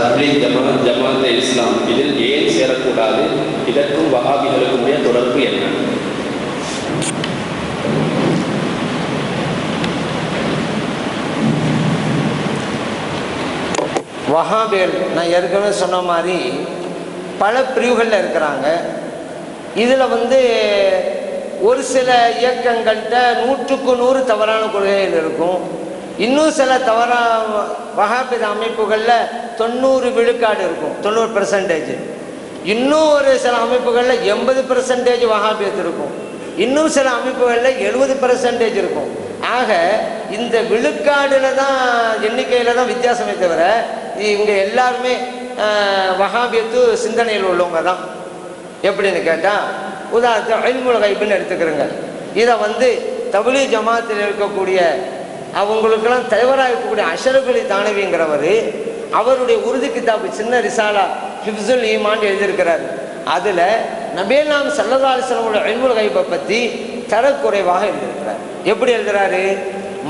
தப்லீக் ஜமாத் ஜமாத் இஸ்லாம். இதில் ஏன் சேரக்கூடாது? இதற்கும் வகாபிகளுக்கும் உடைய தொடர்பு என்ன? வஹாபியல் நான் ஏற்கனவே சொன்ன மாதிரி பல பிரிவுகளில் இருக்கிறாங்க. இதில் வந்து ஒரு சில இயக்கங்கள்கிட்ட நூற்றுக்கு நூறு தவறான கொள்கைகள் இருக்கும். இன்னும் சில தவறான வகாபித அமைப்புகளில் தொண்ணூறு விழுக்காடு இருக்கும். தொண்ணூறு பெர்சன்டேஜ் இன்னும் ஒரு சில அமைப்புகளில் எண்பது பெர்சன்டேஜ் வகாபியத்து இருக்கும். இன்னும் சில அமைப்புகளில் எழுபது பெர்சன்டேஜ் இருக்கும். ஆக இந்த விழுக்காடுல தான் எண்ணிக்கையில் தான் வித்தியாசமே தவிர இவங்க எல்லாருமே வகாபியத்து சிந்தனையில் உள்ளவங்க தான் எப்படின்னு கேட்டால் உதாரணத்துக்கு அல்முல் கைப்புன்னு எடுத்துக்கிறோங்க. இதை வந்து தபிலி ஜமாத்தில் இருக்கக்கூடிய அவங்களுக்கெல்லாம் தலைவராக இருக்கக்கூடிய அஷரப் தானவிங்கிறவர் அவருடைய உறுதி கிதாபு சின்ன ரிசாலா ஹிப்சுல் ஈமான் எழுதியிருக்கிறார். அதில் நபேலாம் சல்லல்லா அலிஸ்லமோட அல்முல் கைப்பை பற்றி தரக்குறைவாக எழுதியிருக்கிறார். எப்படி எழுதுறாரு?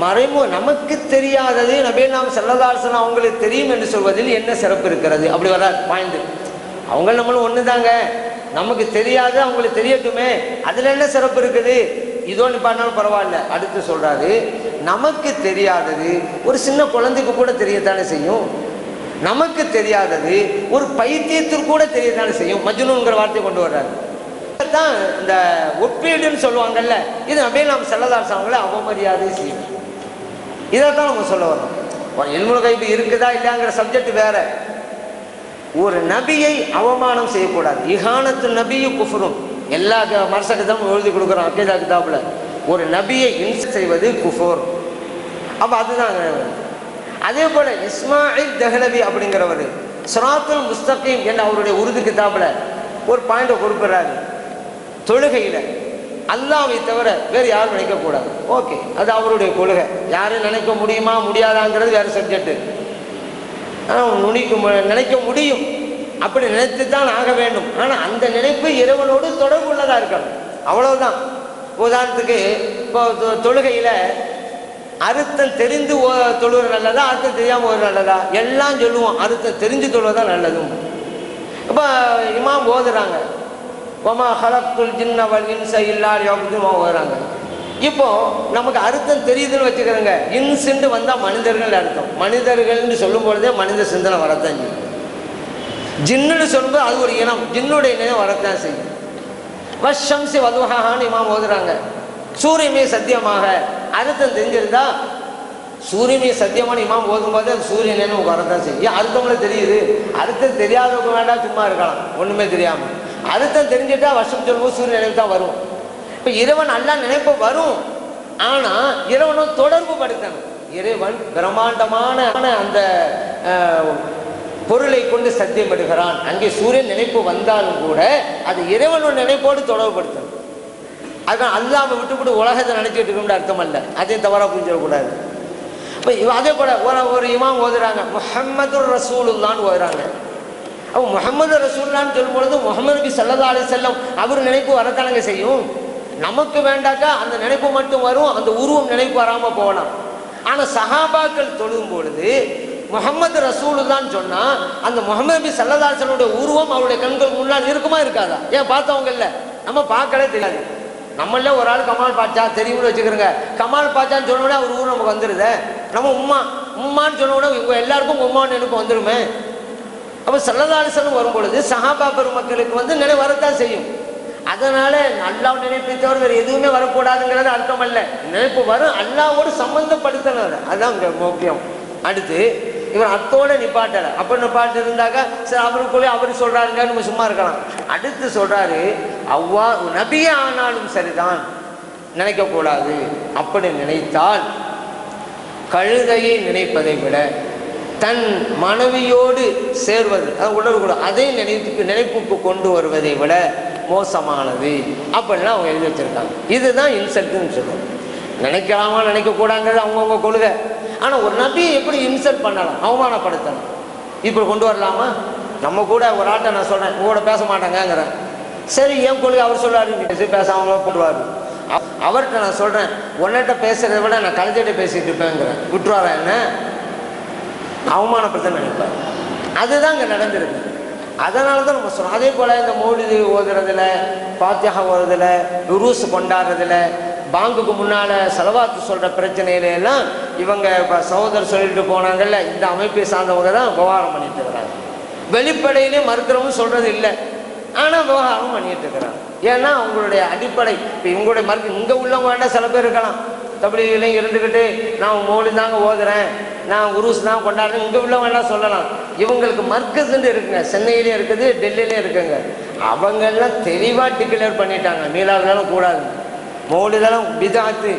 மறைமு நமக்கு தெரியாதது நபேலாம் சல்லல்லா அலிஸ்லாம் அவங்களுக்கு தெரியும் என்று சொல்வதில் என்ன சிறப்பு இருக்கிறது? அப்படி வராது பாயிண்ட் அவங்க நம்மளும் ஒன்று தாங்க நமக்கு தெரியாது அவங்களுக்கு தெரியட்டுமே. அதில் என்ன சிறப்பு இருக்குது? இதோ நிப்பாட்டினாலும் பரவாயில்ல. அடுத்து சொல்கிறாரு நமக்கு தெரியாதது ஒரு சின்ன குழந்தைக்கு கூட தெரியத்தானே செய்யும்? நமக்கு தெரியாதது ஒரு பைத்தியத்திற்கு கூட தெரியறதுனால செய்யும். மஜ்னுங்கிற வார்த்தையை கொண்டு வர்றாரு. தான் இந்த ஒப்பீடுன்னு சொல்லுவாங்கல்ல இது அப்படியே நாம் செல்லதார் அவங்கள அவமரியாதை செய்யும். இதை தான் நம்ம சொல்ல வரோம் எல்முக கைப்பு இருக்குதா இல்லையாங்கிற சப்ஜெக்ட் வேற. ஒரு நபியை அவமானம் செய்யக்கூடாது. இஹானத்து நபியு குஃபரும் எல்லா மரச எழுதி கொடுக்குறோம் அக்கேதா கிதாபில். ஒரு நபியை இன்ச செய்வது குஃபோர். அப்போ அதுதான் அதே போல இஸ்மாயில் தஹலவி அப்படிங்கிறவர் சுராத்துல் முஸ்தகீம் என்ற அவருடைய உருது கிதாபில் ஒரு பாயிண்டை குறிப்பிடுறாரு. தொழுகையில் அல்லாவை தவிர வேறு யாரும் நினைக்கக்கூடாது. ஓகே அது அவருடைய கொள்கை. யாரும் நினைக்க முடியுமா முடியாதாங்கிறது வேறு சப்ஜெக்ட்டு ஆனால் நுனிக்க நினைக்க முடியும். அப்படி நினைத்து தான் ஆக வேண்டும். ஆனால் அந்த நினைப்பு இறைவனோடு தொடர்பு உள்ளதாக இருக்கணும். அவ்வளவுதான். உதாரணத்துக்கு இப்போ தொழுகையில் அறுத்தம் தெரிந்து ஓ- தொழுவது நல்லதா அர்த்தம் தெரியாமல் ஒரு நல்லதா? எல்லாம் சொல்லுவோம். அறுத்தம் தெரிஞ்சு தொழுவதா நல்லதும். இப்போ இமாம் ஓதுறாங்க. ஒமா ஹலப்துல் ஜின்ன இன்சை இன்ச இல்லா யோகத்துமா ஓதுறாங்க. இப்போ நமக்கு அர்த்தம் தெரியுதுன்னு வச்சுக்கிறோங்க இன்சுண்டு வந்தால் மனிதர்கள் அர்த்தம். மனிதர்கள்னு சொல்லும் பொழுதே மனித சிந்தனை வரத்தான் செய்யும். ஜின்னுன்னு சொல்லும்போது அது ஒரு இனம். ஜின்னுடைய இனம் வரத்தான் செய்யும். வஷம்சி வதுஹான்னு இமாம் ஓதுறாங்க. சூரியமே சத்தியமாக அர்த்தம் தெரிஞ்சிருந்தா சூரியமே சத்தியமான இமாம் ஓதும்போது அது சூரியனே வரதான் செய்யும். ஏன் அர்த்தம்ல தெரியுது? அர்த்தம் தெரியாதவங்க வேண்டாம் சும்மா இருக்கலாம். ஒண்ணுமே தெரியாம. அர்த்தம் தெரிஞ்சுட்டா வருஷம் சொல்லும்போது சூரியன் நினைவு தான் வரும். இப்ப இறைவன் அல்லா நினைப்பு வரும். ஆனா இறைவனும் தொடர்பு படுத்தணும். இறைவன் பிரம்மாண்டமான அந்த பொருளை கொண்டு சத்தியம் எடுகிறான் அங்கே சூரியன் நினைப்பு வந்தாலும் கூட அது இறைவனோட நினைப்போடு தொடர்புபடுத்தணும் அதுதான் அல்லாமல் விட்டுவிட்டு உலகத்தை நினைச்சிட்டு இருக்கணும்னு அர்த்தம் அல்ல அதையும் தவறாக புரிஞ்சிடக்கூடாது இப்போ அதே போல ஒரு ஒரு இமாம் ஓதுறாங்க முஹம்மது ரசூலுல்லான்னு ஓதுறாங்க. அப்போ முகமது ரசூல்லான்னு சொல்லும் பொழுது முகமது நபி சல்லா அலி செல்லம் அவர் நினைப்பு வரத்தானங்க செய்யும்? நமக்கு வேண்டாக்கா அந்த நினைப்பு மட்டும் வரும் அந்த உருவம் நினைப்பு வராமல் போகலாம். ஆனால் சஹாபாக்கள் தொழும் பொழுது முகமது ரசூலுல்லான்னு சொன்னால் அந்த முகமது நபி சல்லா அலிசல்லுடைய உருவம் அவருடைய கண்கள் முன்னால் இருக்குமா இருக்காதா? ஏன் பார்த்தவங்க இல்லை? நம்ம பார்க்கவே தெரியாது. நம்மள ஒரு ஆள் கமால் பாட்சா தெரியும்னு வச்சுக்கிறோங்க. கமால் பாட்சான்னு சொன்ன உடனே அவர் ஊர் நமக்கு வந்துடுதே நம்ம உம்மா உம்மான்னு சொன்ன உடனே இவங்க எல்லாருக்கும் உம்மான்னு எனக்கு வந்துடுமே அப்போ சல்லதாலிசனம் வரும் பொழுது சஹாபா பெருமக்களுக்கு வந்து நிலை வரத்தான் செய்யும். அதனால நல்லா நினைப்பை தவிர வேறு எதுவுமே வரக்கூடாதுங்கிறது அர்த்தம் அல்ல. நினைப்பு வரும் அல்லாவோடு சம்பந்தப்படுத்தணும் அதுதான் இங்க முக்கியம். அடுத்து இவர் அத்தோட நிப்பாட்டலை. அப்போ நிப்பாட்டு இருந்தாக்கா சரி அவருக்குள்ளே அவர் சொல்கிறாருங்க நம்ம சும்மா இருக்கலாம். அடுத்து சொல்கிறாரு அவ்வா நபியே ஆனாலும் சரிதான். நினைக்கக்கூடாது. அப்படி நினைத்தால் கழுதையை நினைப்பதை விட தன் மனைவியோடு சேர்வது அது உணர்வு அதை நினைப்புக்கு நினைப்புக்கு கொண்டு வருவதை விட மோசமானது. அப்படின்லாம் அவங்க எழுதி வச்சிருக்காங்க. இதுதான் இன்சல்ட்டுன்னு சொல்லுவோம் நினைக்கலாமா நினைக்கக்கூடாங்கிறது அவங்கவுங்க கொள்கை. ஆனால் ஒரு நபியை எப்படி இன்சல்ட் பண்ணலாம்? அவமானப்படுத்தலாம். இப்படி கொண்டு வரலாமா? நம்ம கூட ஒரு ஆட்டை நான் சொல்கிறேன் உங்களோட பேச மாட்டேங்கிறேன். சரி என் கொள்கை அவர் சொல்றாரு நீ பேசி பேசாம போட்டுருவாரு. அவர்கிட்ட நான் சொல்கிறேன் உன்னிட்ட பேசுறதை விட நான் கலைஞர்கிட்ட பேசிட்டு இருப்பேங்கிறேன் விட்டுருவாரா என்ன? அவமானப்படுத்த நினைப்பார். அதுதான் இங்கே நடந்திருக்கு. அதனால தான் நம்ம சொல்றோம். அதே போல் இந்த மௌலிது ஓதுறதுல பாத்தியாக ஓதுறதுல ருரூஸ் கொண்டாடுறதுல பாங்குக்கு முன்னால் செலவாத்து சொல்கிற பிரச்சனையில எல்லாம் இவங்க இப்போ சகோதரர் சொல்லிட்டு போனாங்கல்ல இந்த அமைப்பை சார்ந்தவங்க தான் விவகாரம் பண்ணிட்டு இருக்கிறாங்க. வெளிப்படையிலே மறுக்கிறவங்க சொல்கிறது இல்லை. ஆனால் விவகாரம் பண்ணிட்டு இருக்கிறாங்க ஏன்னா அவங்களுடைய அடிப்படை இப்போ இவங்களுடைய மருந்து இங்கே உள்ளவங்க வேண்டாம் சில பேர் இருக்கலாம். தபிலையும் இருந்துக்கிட்டு நான் மோலி தாங்க ஓதுறேன். நான் உருஸ் தான் கொண்டாடுறேன். இங்கே உள்ளவங்க வேண்டாம் சொல்லலாம். இவங்களுக்கு மர்க்கஸ்ன்னு இருக்குங்க. சென்னையிலே இருக்குது டெல்லியிலே இருக்குங்க. அவங்கெல்லாம் தெளிவாக டிக்ளேர் பண்ணிட்டாங்க. மீளாவதெல்லாம் கூடாது. மோலிதெல்லாம் பிதாத்து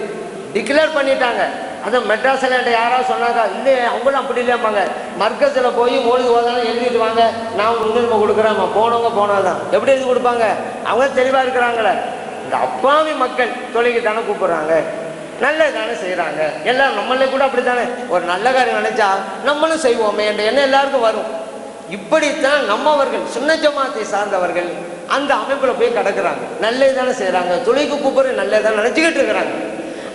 டிக்ளேர் பண்ணிட்டாங்க. அதான் மெட்ராஸில் என்கிட்ட யாராவது சொன்னாங்க இல்லை அவங்களும் அப்படி இல்லையாம்பாங்க. மர்க்கஸில் போய் மொழி ஓதாலும் எழுதிட்டு வாங்க. நான் முன்னுரிமை கொடுக்குறேன் போனவங்க போனது தான் எப்படி எழுதி கொடுப்பாங்க? அவங்க தெளிவாக இருக்கிறாங்களே. இந்த அப்பாவி மக்கள் தொழிலுக்கு தானே கூப்பிட்றாங்க. நல்லது தானே செய்கிறாங்க எல்லாம் நம்மளே கூட அப்படி தானே ஒரு நல்ல காரியம் நினைச்சா நம்மளும் செய்வோமே என்ற எண்ணம் எல்லாருக்கும் வரும். இப்படித்தான் நம்மவர்கள் சின்ன ஜமாத்தை சார்ந்தவர்கள் அந்த அமைப்பில் போய் கிடக்குறாங்க. நல்லது தானே செய்கிறாங்க தொழிலுக்கு கூப்பிட்றது நல்லது நல்லதானே நினச்சிக்கிட்டு இருக்கிறாங்க.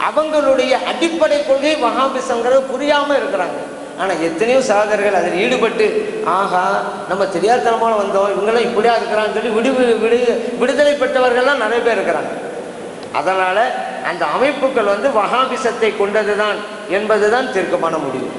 அவங்களுடைய அடிப்படை கொள்கை வகாபிசங்கிறது புரியாமல் இருக்கிறாங்க. ஆனால் எத்தனையோ சகோதரர்கள் அதில் ஈடுபட்டு ஆகா நம்ம தெரியாதனமான வந்தோம் இவங்களாம் இப்படியா இருக்கிறான்னு சொல்லி விடு விடு விடுதலை பெற்றவர்கள்லாம் நிறைய பேர் இருக்கிறாங்க. அதனால் அந்த அமைப்புகள் வந்து வகாபிசத்தை கொண்டது தான் என்பது தான் தீர்க்கமான முடிவு.